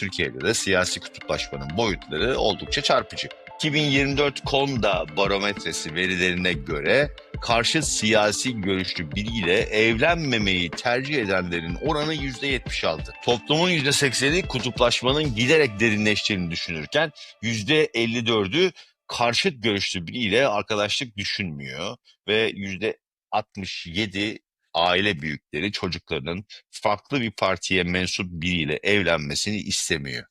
Türkiye'de de siyasi kutuplaşmanın boyutları oldukça çarpıcı. 2024 Konda barometresi verilerine göre karşı siyasi görüşlü biriyle evlenmemeyi tercih edenlerin oranı %76. Toplumun %80'i kutuplaşmanın giderek derinleştiğini düşünürken %54'ü karşıt görüşlü biriyle arkadaşlık düşünmüyor ve %67 aile büyükleri çocuklarının farklı bir partiye mensup biriyle evlenmesini istemiyor.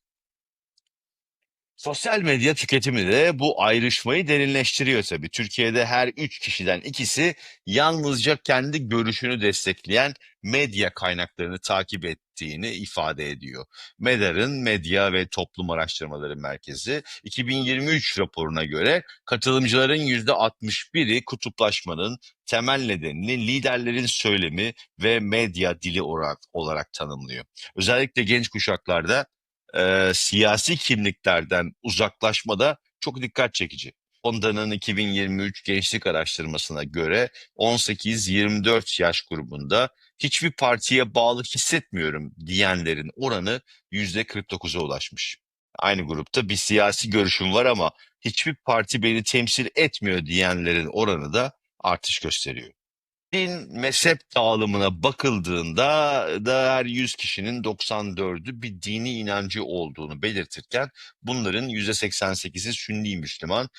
Sosyal medya tüketimi de bu ayrışmayı derinleştiriyor tabii. Türkiye'de her üç kişiden ikisi yalnızca kendi görüşünü destekleyen medya kaynaklarını takip ettiğini ifade ediyor. Medar'ın Medya ve Toplum Araştırmaları Merkezi 2023 raporuna göre katılımcıların %61'i kutuplaşmanın temel nedenini liderlerin söylemi ve medya dili olarak, olarak tanımlıyor. Özellikle genç kuşaklarda e, siyasi kimliklerden uzaklaşmada çok dikkat çekici. Honda'nın 2023 gençlik araştırmasına göre 18-24 yaş grubunda hiçbir partiye bağlı hissetmiyorum diyenlerin oranı %49'a ulaşmış. Aynı grupta bir siyasi görüşüm var ama hiçbir parti beni temsil etmiyor diyenlerin oranı da artış gösteriyor. Din mezhep dağılımına bakıldığında da her 100 kişinin 94'ü bir dini inancı olduğunu belirtirken bunların %88'i Sünni Müslüman,